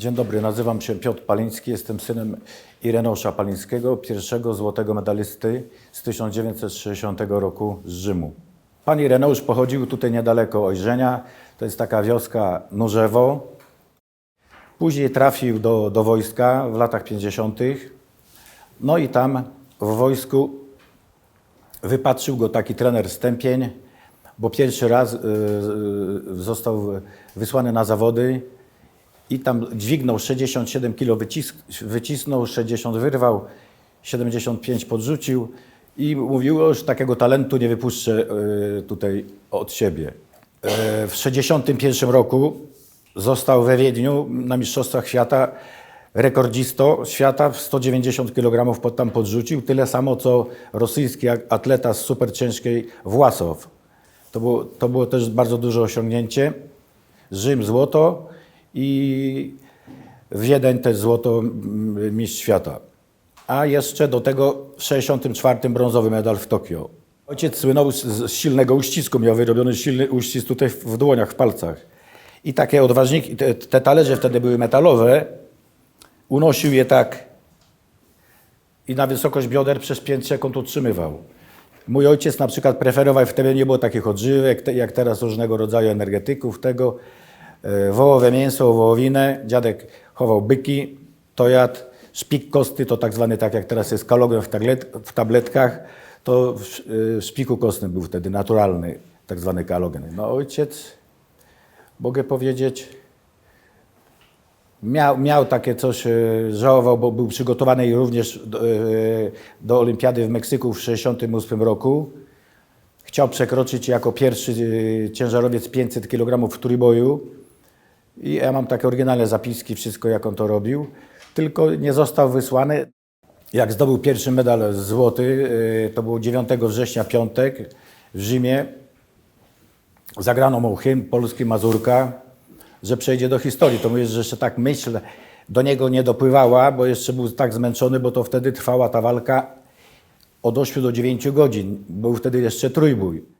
Dzień dobry, nazywam się Piotr Paliński, jestem synem Ireneusza Palińskiego, pierwszego złotego medalisty z 1960 roku z Rzymu. Pan Ireneusz pochodził tutaj niedaleko Ojrzenia, to jest taka wioska Nurzewo. Później trafił do, do wojska w latach 50. No i tam w wojsku wypatrzył go taki trener Stępień, bo pierwszy raz y, y, został wysłany na zawody i tam dźwignął 67 kg, wycis wycisnął 60, wyrwał, 75 podrzucił i mówił, że takiego talentu nie wypuszczę y, tutaj od siebie. Y, W 61 roku został we Wiedniu na Mistrzostwach Świata rekordzisto świata w 190 kg pod tam podrzucił, tyle samo co rosyjski atleta z superciężkiej Własow. To było, to było też bardzo duże osiągnięcie. Rzym złoto i Wiedeń też złoto mistrz świata. A jeszcze do tego w 64 brązowy medal w Tokio. Ojciec słynął z, silnego uścisku, miał wyrobiony silny uścisk tutaj w, dłoniach, w palcach. I takie odważniki, te, te talerze wtedy były metalowe, unosił je tak i na wysokość bioder przez 5 sekund utrzymywał. Mój ojciec na przykład preferował, wtedy nie było takich odżywek, jak teraz różnego rodzaju energetyków, tego wołowe mięso, wołowinę. Dziadek chował byki, to. Szpik kosty to tak zwany, tak jak teraz jest kalogen w, tablet, w tabletkach, to w, e, w szpiku kostnym był wtedy naturalny, tak zwany kalogen. No ojciec, mogę powiedzieć, Miał, miał takie coś, e, żałował, bo był przygotowany również do, e, do Olimpiady w Meksyku w 1968 roku. Chciał przekroczyć jako pierwszy e, ciężarowiec 500 kg w trójboju. I ja mam takie oryginalne zapiski, wszystko jak on to robił. Tylko nie został wysłany. Jak zdobył pierwszy medal złoty, e, to było 9 września, piątek w Rzymie. Zagrano mu hymn polski Mazurka, że przejdzie do historii. To mówię, że jeszcze tak myśl do niego nie dopływała, bo jeszcze był tak zmęczony, bo to wtedy trwała ta walka od 8 do 9 godzin. Był wtedy jeszcze trójbój.